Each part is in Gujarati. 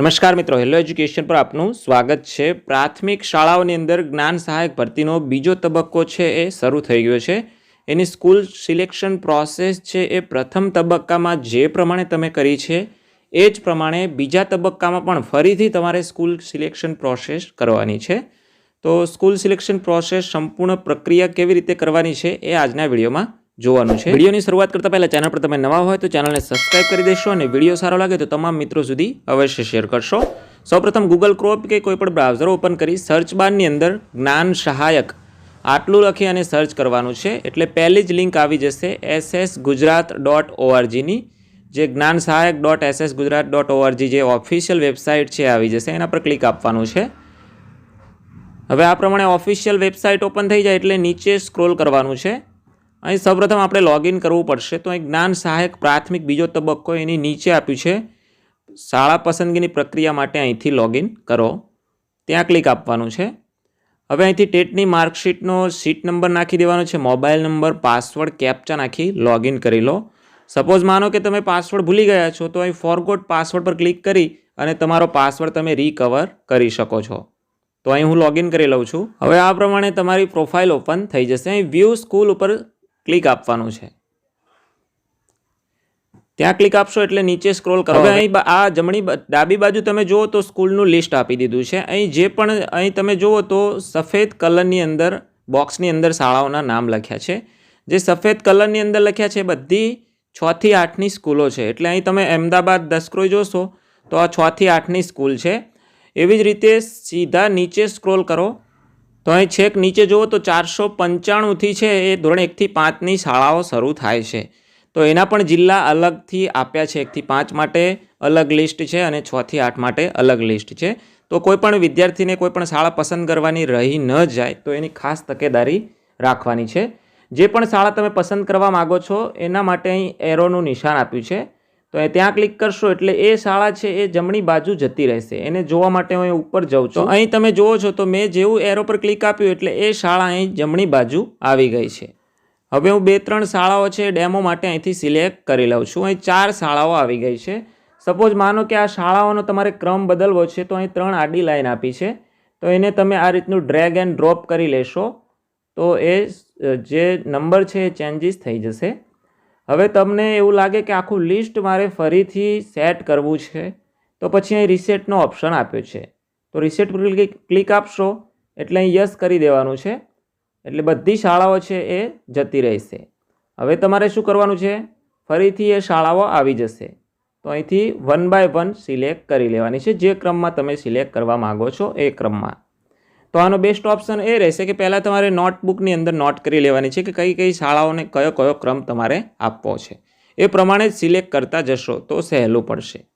નમસ્કાર મિત્રો હેલો એજ્યુકેશન પર આપનું સ્વાગત છે. પ્રાથમિક શાળાઓની અંદર જ્ઞાન સહાયક ભરતીનો બીજો તબક્કો છે એ શરૂ થઈ ગયો છે. એની સ્કૂલ સિલેક્શન પ્રોસેસ છે એ પ્રથમ તબક્કામાં જે પ્રમાણે તમે કરી છે, એ જ પ્રમાણે બીજા તબક્કામાં પણ ફરીથી તમારે સ્કૂલ સિલેક્શન પ્રોસેસ કરવાની છે. તો સ્કૂલ સિલેક્શન પ્રોસેસ સંપૂર્ણ પ્રક્રિયા કેવી રીતે કરવાની છે એ આજના વિડીયોમાં જોવાનું છે. વિડીયોની શરૂઆત કરતાં પહેલાં ચેનલ પર તમે નવા હોય તો ચેનલને સબસ્ક્રાઇબ કરી દેશો અને વીડિયો સારો લાગે તો તમામ મિત્રો સુધી અવશ્ય શેર કરશો. સૌપ્રથમ ગૂગલ ક્રોપ કે કોઈપણ બ્રાઉઝર ઓપન કરી સર્ચ બારની અંદર જ્ઞાન સહાયક આટલું લખી અને સર્ચ કરવાનું છે. એટલે પહેલી જ લિંક આવી જશે એસએસ ગુજરાત ડોટ ઓઆરજીની જે જ્ઞાન સહાયક dot SS Gujarat dot ORG જે ઓફિશિયલ વેબસાઇટ છે આવી જશે. એના પર ક્લિક આપવાનું છે. હવે આ પ્રમાણે ઓફિશિયલ વેબસાઇટ ઓપન થઈ જાય એટલે નીચે સ્ક્રોલ કરવાનું છે. અહીં સૌપ્રથમ આપણે લોગિન કરવું પડશે. તો અહીં જ્ઞાન સહાયક પ્રાથમિક બીજો તબક્કો એની નીચે આપ્યું છે. શાળા પસંદગીની પ્રક્રિયા માટે અહીંથી લોગિન કરો. ત્યાં ક્લિક આપવાનું છે. હવે અહીંથી ટેટની માર્કશીટનો સીટ નંબર નાખી દેવાનો છે મોબાઈલ નંબર પાસવર્ડ કેપ્ચા નાખી લોગિન કરી લો. સપોઝ માનો કે તમે પાસવર્ડ ભૂલી ગયા છો, તો અહીં ફોરગોટ પાસવર્ડ પર ક્લિક કરી અને તમારો પાસવર્ડ તમે રિકવર કરી શકો છો. તો અહીં હું લોગિન કરી લઉં છું. હવે આ પ્રમાણે તમારી પ્રોફાઇલ ઓપન થઈ જશે. અહીં વ્યૂ સ્કૂલ ઉપર ક્લિક આપવાનું છે. ત્યાં ક્લિક આપશો એટલે નીચે સ્ક્રોલ કરો. હવે અહીં આ જમણી ડાબી બાજુ તમે જુઓ તો સ્કૂલનું લિસ્ટ આપી દીધું છે. અહીં જે પણ અહીં તમે જુઓ તો સફેદ કલરની અંદર બોક્સની અંદર શાળાઓના નામ લખ્યા છે. જે સફેદ કલરની અંદર લખ્યા છે બધી છ થી આઠની સ્કૂલો છે. એટલે અહીં તમે અમદાવાદ દસક્રોઈ જોશો તો આ છ થી આઠની સ્કૂલ છે. એવી જ રીતે સીધા નીચે સ્ક્રોલ કરો. તો અહીં છેક નીચે જુઓ તો ચારસો પંચાણુંથી છે એ ધોરણ એકથી પાંચની શાળાઓ શરૂ થાય છે. તો એના પણ જિલ્લા અલગથી આપ્યા છે. એકથી પાંચ માટે અલગ લિસ્ટ છે અને છથી આઠ માટે અલગ લિસ્ટ છે. તો કોઈપણ વિદ્યાર્થીને કોઈ પણ શાળા પસંદ કરવાની રહી ન જાય તો એની ખાસ તકેદારી રાખવાની છે. જે પણ શાળા તમે પસંદ કરવા માગો છો એના માટે અહીં એરોનું નિશાન આપ્યું છે. તો ત્યાં ક્લિક કરશો એટલે એ શાળા છે એ જમણી બાજુ જતી રહેશે. એને જોવા માટે હું ઉપર જાઉં છું. અહીં તમે જુઓ છો તો મેં જેવું એરો પર ક્લિક આપ્યું એટલે એ શાળા અહીં જમણી બાજુ આવી ગઈ છે. હવે હું બે ત્રણ શાળાઓ છે ડેમો માટે અહીંથી સિલેક્ટ કરી લઉં છું. અહીં ચાર શાળાઓ આવી ગઈ છે. સપોઝ માનો કે આ શાળાઓનો તમારે ક્રમ બદલવો છે તો અહીં ત્રણ આડી લાઈન આપી છે. તો એને તમે આ રીતનું ડ્રેગ એન્ડ ડ્રોપ કરી લેશો. તો એ જે નંબર છે એ ચેન્જીસ થઈ જશે. હવે તમને એવું લાગે કે આખું લિસ્ટ મારે ફરીથી સેટ કરવું છે, તો પછી અહીં રિસેટનો ઓપ્શન આપ્યો છે. તો રિસેટ ક્લિક આપશો, એટલે અહીં યસ કરી દેવાનું છે. એટલે બધી શાળાઓ છે એ જતી રહેશે. હવે તમારે શું કરવાનું છે? ફરીથી એ શાળાઓ આવી જશે. તો અહીંથી વન બાય વન સિલેક્ટ કરી લેવાની છે. જે ક્રમમાં તમે સિલેક્ટ કરવા માગો છો એ ક્રમમાં. તો આનો બેસ્ટ ઓપ્શન એ રહેશે કે પહેલાં તમારે નોટબુકની અંદર નોટ કરી લેવાની છે કે કઈ કઈ શાળાઓને કયો કયો ક્રમ તમારે આપવો છે. એ પ્રમાણે સિલેક્ટ કરતા જશો તો સહેલું પડશે.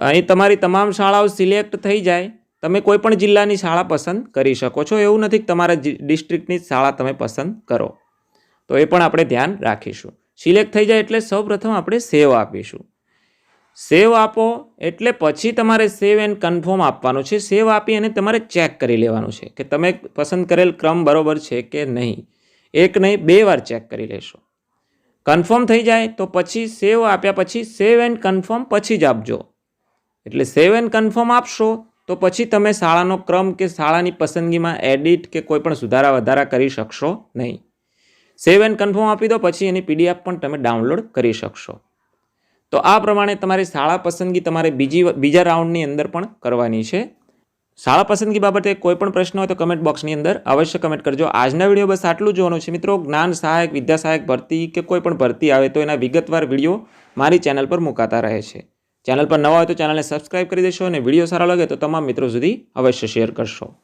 અહીં તમારી તમામ શાળાઓ સિલેક્ટ થઈ જાય. તમે કોઈ પણ જિલ્લાની શાળા પસંદ કરી શકો છો. એવું નથી કે તમારા ડિસ્ટ્રિક્ટની શાળા તમે પસંદ કરો. તો એ પણ આપણે ધ્યાન રાખીશું. સિલેક્ટ થઈ જાય એટલે સૌપ્રથમ આપણે સેવ આપીશું. સેવ આપો એટલે પછી તમારે સેવ એન્ડ કન્ફર્મ આપવાનું છે. સેવ આપી અને તમારે ચેક કરી લેવાનું છે કે તમે પસંદ કરેલ ક્રમ બરોબર છે કે નહીં. એક નહીં, બે વાર ચેક કરી લેશો. કન્ફર્મ થઈ જાય તો પછી સેવ આપ્યા પછી સેવ એન્ડ કન્ફર્મ પછી જ આપજો. એટલે સેવ એન્ડ કન્ફર્મ આપશો તો પછી તમે શાળાનો ક્રમ કે શાળાની પસંદગીમાં એડિટ કે કોઈ પણ સુધારા વધારા કરી શકશો નહીં. સેવ એન્ડ કન્ફર્મ આપી દો પછી એની પીડીએફ પણ તમે ડાઉનલોડ કરી શકશો. તો આ પ્રમાણે તમારી શાળા પસંદગી તમારે બીજી બીજા રાઉન્ડની અંદર પણ કરવાની છે. શાળા પસંદગી બાબતે કોઈ પણ પ્રશ્ન હોય તો કમેન્ટ બોક્સની અંદર અવશ્ય કમેન્ટ કરજો. આજના વીડિયો બસ આટલું જોવાનું છે મિત્રો. જ્ઞાન સહાયક, વિદ્યા સહાયક, ભરતી કે કોઈ પણ ભરતી આવે તો એના વિગતવાર વીડિયો મારી ચેનલ પર મુકાતા રહે છે. ચેનલ પર નવા હોય તો ચેનલને સબસ્ક્રાઇબ કરી દેશો અને વીડિયો સારો લાગે તો તમામ મિત્રો સુધી અવશ્ય શેર કરશો.